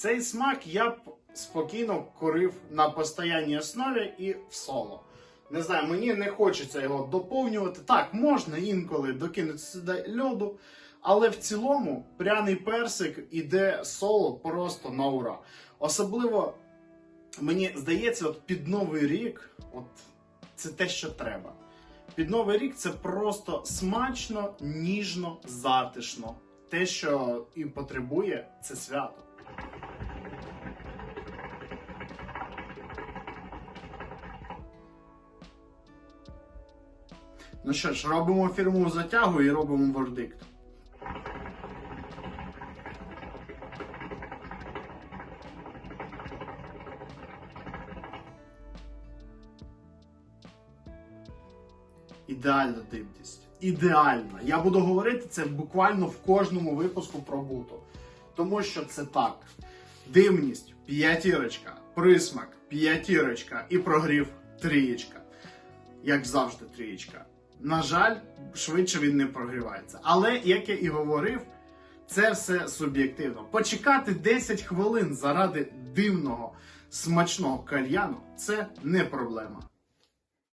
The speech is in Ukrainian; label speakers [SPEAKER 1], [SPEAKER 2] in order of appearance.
[SPEAKER 1] Цей смак я б спокійно курив на постійній основі і в соло. Не знаю, мені не хочеться його доповнювати. Так, можна інколи докинути сюди льоду, але в цілому пряний персик іде соло просто на ура. Особливо, мені здається, от під Новий рік, от це те, що треба. Під Новий рік це просто смачно, ніжно, затишно. Те, що і потребує, це свято. Ну що ж, робимо фірмову затягу і робимо вердикт. Ідеальна дивність. Ідеальна. Я буду говорити це буквально в кожному випуску про буто. Тому що це так. Дивність п'ятірочка, присмак п'ятірочка і прогрів трієчка. Як завжди, трієчка. На жаль, швидше він не прогрівається. Але, як я і говорив, це все суб'єктивно. Почекати 10 хвилин заради дивного смачного кальяну це не проблема.